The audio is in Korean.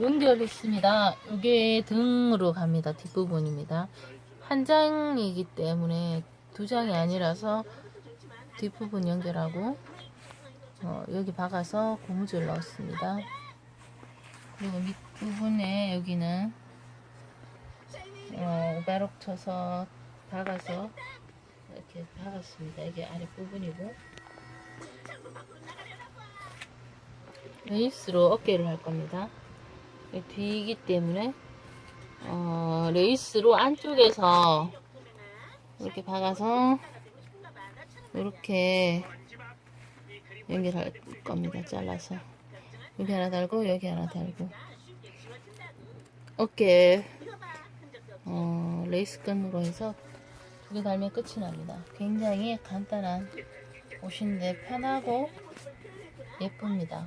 연결했습니다. 이게 등으로 갑니다. 뒷부분입니다. 한 장이기 때문에 두 장이 아니라서 뒷부분 연결하고 어, 여기 박아서 고무줄 넣었습니다. 그리고 밑부분에 여기는 어, 오바록 쳐서 박아서 이렇게 박았습니다. 이게 아랫부분이고 레이스로 어깨를 할 겁니다. 뒤이기 때문에 어, 레이스로 안쪽에서 이렇게 박아서 이렇게 연결할 겁니다. 잘라서 여기 하나 달고 여기 하나 달고 어깨 어, 레이스 끈으로 해서 두 개 달면 끝이 납니다. 굉장히 간단한 옷인데 편하고 예쁩니다.